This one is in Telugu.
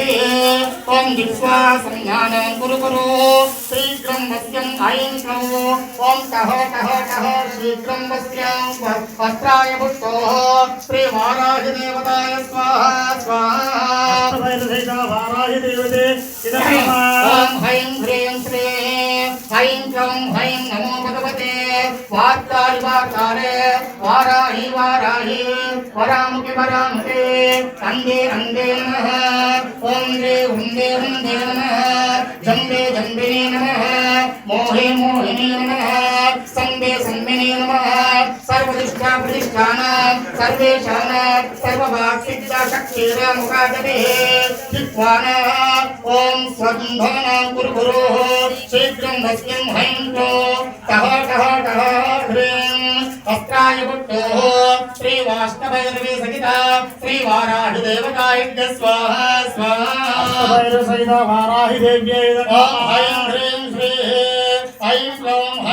गणपते ॐ जिह्वा संज्ञानं कुरु कुरु शीघ्रं वस्यं ऐं क्लौ ॐ कः कः कः शीघ्रं वस्यं वस्त्राय पुष्टो श्रीवाराहिदेवताय स्वाहा स्वाहा ॐ हैं ह्रीं श्रीं हैं क्लौं हैं नमो भगवते स्वात्तारिवाचारे वाराहि ओम वरामुखि वरामुखे अन्दे अन्दे नमः, ओम रे हुं दे नमः, जम्बे जम्बिने नमः, मोहे, मोहिने नमः सम्बे सम्बिने नमः, सर्वदिष्टा, प्रतिष्ठान, सर्वेशान सर्वभाक्षिता शक्तिरमुखादभिः जिह्वान ओम स्वम्भवनं कुरु गुरोः, शीघ्रं भस्मिं हैं तः तः పుట్టాయపుట్టో శ్రీవాష్టభైరవీ సహిత శ్రీవారాహి దేవతాయ స్వాహ. స్వాహ వారాహి దేవ్యై శ్రీ